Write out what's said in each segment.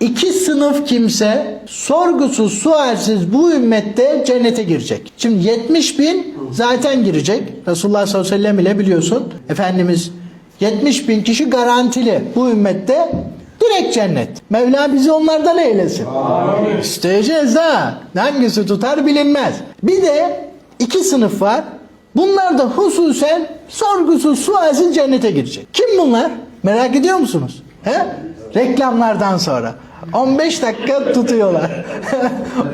İki sınıf kimse sorgusuz sualsiz bu ümmette cennete girecek. Şimdi 70 bin zaten girecek. Resulullah sallallahu aleyhi ve sellem ile biliyorsun. Efendimiz 70 bin kişi garantili bu ümmette direkt cennet. Mevla bizi onlardan eylesin. İsteyeceğiz ha. Hangisi tutar bilinmez. Bir de iki sınıf var. Bunlar da hususen sorgusuz sualsiz cennete girecek. Kim bunlar? Merak ediyor musunuz? He? Reklamlardan sonra. 15 dakika tutuyorlar.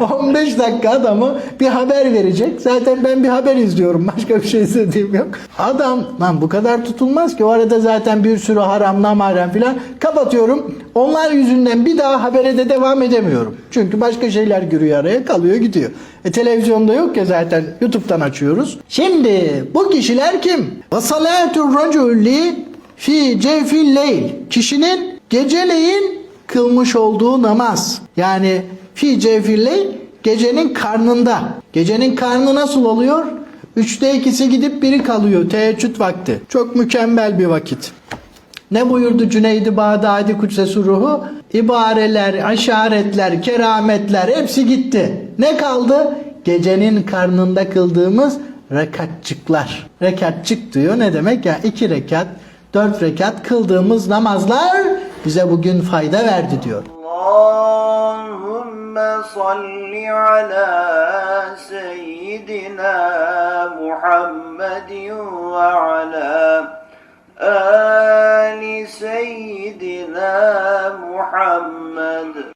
15 dakika adamı bir haber verecek. Zaten ben bir haber izliyorum. Başka bir şey istediğim yok. Adam lan bu kadar tutulmaz ki. O arada zaten bir sürü haram namarem filan kapatıyorum. Onlar yüzünden bir daha habere de devam edemiyorum. Çünkü başka şeyler giriyor araya kalıyor gidiyor. E televizyonda yok ya zaten YouTube'dan açıyoruz. Şimdi bu kişiler kim? Ve salatul raculi fi cevfil leyl. Kişinin geceleyin kılmış olduğu namaz. Yani fi cevfil leyl gecenin karnında. Gecenin karnı nasıl oluyor? Üçte ikisi gidip biri kalıyor teheccüd vakti. Çok mükemmel bir vakit. Ne buyurdu Cüneydi Bağdadi Kudsesi ruhu? İbareler, aşaretler, kerametler hepsi gitti. Ne kaldı? Gecenin karnında kıldığımız rekatçıklar. Rekatçık diyor ne demek ya? iki rekat, dört rekat kıldığımız namazlar bize bugün fayda verdi diyor. Allahümme salli ala seyyidina Muhammedin ve ala ali seyyidina Muhammed.